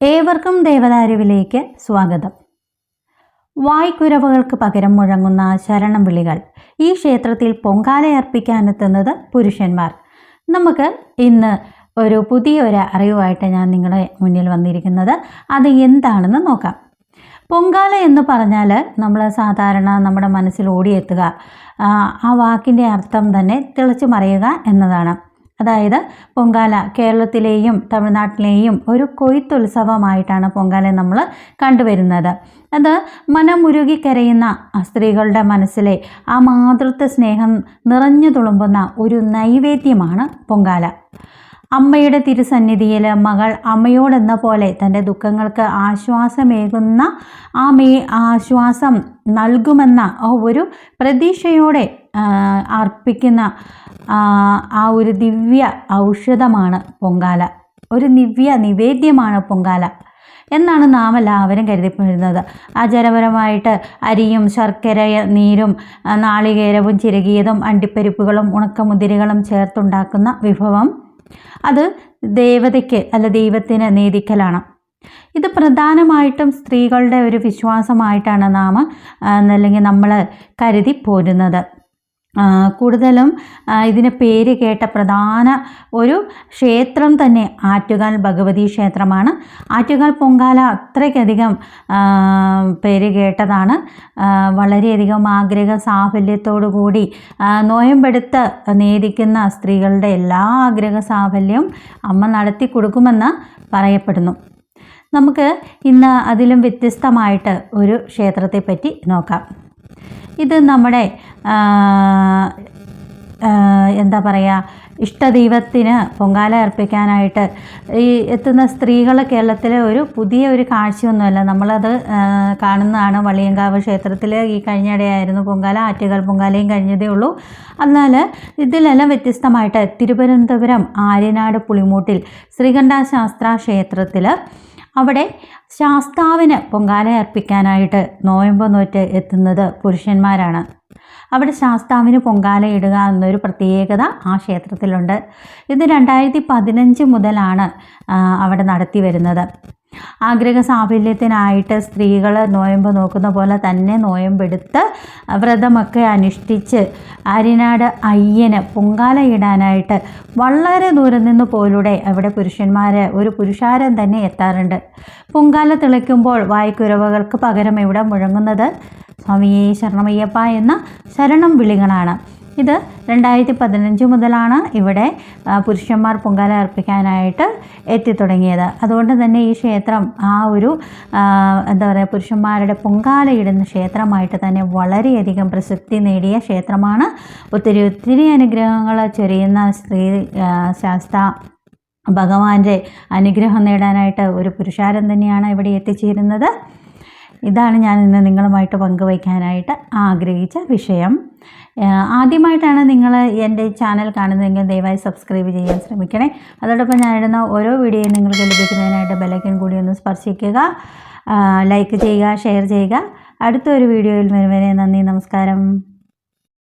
ഏവർക്കും ദേവദാരുവിലേക്ക് സ്വാഗതം. വായ്ക്കുരവുകൾക്ക് പകരം മുഴങ്ങുന്ന ശരണം വിളികൾ ഈ ക്ഷേത്രത്തിൽ പൊങ്കാലയർപ്പിക്കാനെത്തുന്നത് പുരുഷന്മാർ. നമുക്ക് ഇന്ന് ഒരു പുതിയൊരു അറിവായിട്ട് ഞാൻ നിങ്ങളുടെ മുന്നിൽ വന്നിരിക്കുന്നത് അത് എന്താണെന്ന് നോക്കാം. പൊങ്കാല എന്ന് പറഞ്ഞാൽ നമ്മൾ സാധാരണ നമ്മുടെ മനസ്സിൽ ഓടിയെത്തുക ആ, വാക്കിന്റെ അർത്ഥം തന്നെ തിളച്ചു മറിയുക എന്നതാണ്. അതായത് പൊങ്കാല കേരളത്തിലെയും തമിഴ്നാട്ടിലെയും ഒരു കൊയ്ത്തുത്സവമായിട്ടാണ് പൊങ്കാല നമ്മൾ കണ്ടുവരുന്നത്. അത് മനമുരുകി കരയുന്ന സ്ത്രീകളുടെ മനസ്സിലെ ആ മാതൃത്വ സ്നേഹം നിറഞ്ഞു തുളുമ്പുന്ന ഒരു നൈവേദ്യമാണ് പൊങ്കാല. അമ്മയുടെ തിരുസന്നിധിയിൽ മകൾ അമ്മയോടെന്ന പോലെ തന്റെ ദുഃഖങ്ങൾക്ക് ആശ്വാസമേകുന്ന ആ മേ ആശ്വാസം നൽകുമെന്ന ഒരു പ്രതീക്ഷയോടെ അർപ്പിക്കുന്ന ആ, ഒരു ദിവ്യ ഔഷധമാണ് പൊങ്കാല. ഒരു ദിവ്യ നിവേദ്യമാണ് പൊങ്കാല എന്നാണ് നാം എല്ലാവരും കരുതിപ്പോരുന്നത് ആചാരപരമായിട്ട് അരിയും ശർക്കര നീരും നാളികേരവും ചിരകിയതും അണ്ടിപ്പരിപ്പുകളും ഉണക്കമുതിരികളും ചേർത്തുണ്ടാക്കുന്ന വിഭവം അത് ദേവതയ്ക്ക് അല്ല ദൈവത്തിന് നീതിക്കലാണ്. ഇത് പ്രധാനമായിട്ടും സ്ത്രീകളുടെ ഒരു വിശ്വാസമായിട്ടാണ് നാം അല്ലെങ്കിൽ നമ്മൾ കരുതി പോരുന്നത് കൂടുതലും ഇതിന് പേര് കേട്ട പ്രധാന ഒരു ക്ഷേത്രം തന്നെ ആറ്റുകാൽ ഭഗവതി ക്ഷേത്രമാണ്. ആറ്റുകാൽ പൊങ്കാല അത്രയ്ക്കധികം പേര് കേട്ടതാണ്. വളരെയധികം ആഗ്രഹ സാഫല്യത്തോടു കൂടി നോയമ്പെടുത്ത് നേദിക്കുന്ന സ്ത്രീകളുടെ എല്ലാ ആഗ്രഹ സാഫല്യവും അമ്മ നടത്തി കൊടുക്കുമെന്ന് പറയപ്പെടുന്നു. നമുക്ക് ഇന്ന് അതിലും വ്യത്യസ്തമായിട്ട് ഒരു ക്ഷേത്രത്തെ പറ്റി നോക്കാം. ഇത് നമ്മുടെ എന്താ പറയുക ഇഷ്ടദൈവത്തിന് പൊങ്കാല അർപ്പിക്കാനായിട്ട് ഈ എത്തുന്ന സ്ത്രീകൾ കേരളത്തിലെ ഒരു പുതിയ ഒരു കാഴ്ചയൊന്നുമല്ല. നമ്മളത് കാണുന്നതാണ് വള്ളിയങ്കാവ് ക്ഷേത്രത്തിൽ ഈ കഴിഞ്ഞിടെയായിരുന്നു പൊങ്കാല ആറ്റുകാൽ പൊങ്കാലയും കഴിഞ്ഞതേ ഉള്ളൂ. എന്നാൽ ഇതിലെല്ലാം വ്യത്യസ്തമായിട്ട് തിരുവനന്തപുരം ആര്യനാട് പുളിമൂട്ടിൽ ശ്രീകണ്ഠ ശാസ്ത്ര ക്ഷേത്രത്തിൽ അവിടെ ശാസ്താവിന് പൊങ്കാല അർപ്പിക്കാനായിട്ട് നോയമ്പ് നോറ്റ് എത്തുന്നത് പുരുഷന്മാരാണ്. അവിടെ ശാസ്താവിന് പൊങ്കാല ഇടുക എന്നൊരു പ്രത്യേകത ആ ക്ഷേത്രത്തിലുണ്ട്. ഇത് രണ്ടായിരത്തി പതിനഞ്ച് മുതലാണ് അവിടെ നടത്തി വരുന്നത്. ആഗ്രഹ സാഫല്യത്തിനായിട്ട് സ്ത്രീകൾ നോയമ്പ് നോക്കുന്ന പോലെ തന്നെ നോയമ്പെടുത്ത് വ്രതമൊക്കെ അനുഷ്ഠിച്ച് അരിനാട് അയ്യന് പൊങ്കാല ഇടാനായിട്ട് വളരെ ദൂരം നിന്ന് പോലൂടെ അവിടെ പുരുഷന്മാർ ഒരു പുരുഷാരം തന്നെ എത്താറുണ്ട്. പൊങ്കാല തിളയ്ക്കുമ്പോൾ വായ്ക്കുരവകൾക്ക് പകരം ഇവിടെ മുഴങ്ങുന്നത് സ്വാമിയെ ശരണമയ്യപ്പ എന്ന ശരണം വിളികളാണ്. ഇത് രണ്ടായിരത്തി പതിനഞ്ച് മുതലാണ് ഇവിടെ പുരുഷന്മാർ പൊങ്കാല അർപ്പിക്കാനായിട്ട് എത്തിത്തുടങ്ങിയത്. അതുകൊണ്ട് തന്നെ ഈ ക്ഷേത്രം ആ ഒരു എന്താ പറയുക പുരുഷന്മാരുടെ പൊങ്കാല ഇടുന്ന ക്ഷേത്രമായിട്ട് തന്നെ വളരെയധികം പ്രസിദ്ധി നേടിയ ക്ഷേത്രമാണ്. ഒത്തിരി ഒത്തിരി അനുഗ്രഹങ്ങൾ ചൊരിയുന്ന സ്ത്രീ ശാസ്ത്ര ഭഗവാന്റെ അനുഗ്രഹം നേടാനായിട്ട് ഒരു പുരുഷാരം തന്നെയാണ് ഇവിടെ എത്തിച്ചേരുന്നത്. ഇതാണ് ഞാൻ ഇന്ന് നിങ്ങളുമായിട്ട് പങ്കുവയ്ക്കാനായിട്ട് ആഗ്രഹിച്ച വിഷയം. ആദ്യമായിട്ടാണ് നിങ്ങൾ എന്റെ ചാനൽ കാണുന്നതെങ്കിൽ ദയവായി സബ്സ്ക്രൈബ് ചെയ്യാൻ ശ്രമിക്കണേ. അതോടൊപ്പം ഞാൻ ഇടുന്ന ഓരോ വീഡിയോയും നിങ്ങൾക്ക് ലഭിക്കുന്നതിനായിട്ട് ബെലൈക്കൻ കൂടി ഒന്ന് സ്പർശിക്കുക ലൈക്ക് ചെയ്യുക ഷെയർ ചെയ്യുക. അടുത്തൊരു വീഡിയോയിൽ വരുവരെ നന്ദി നമസ്കാരം.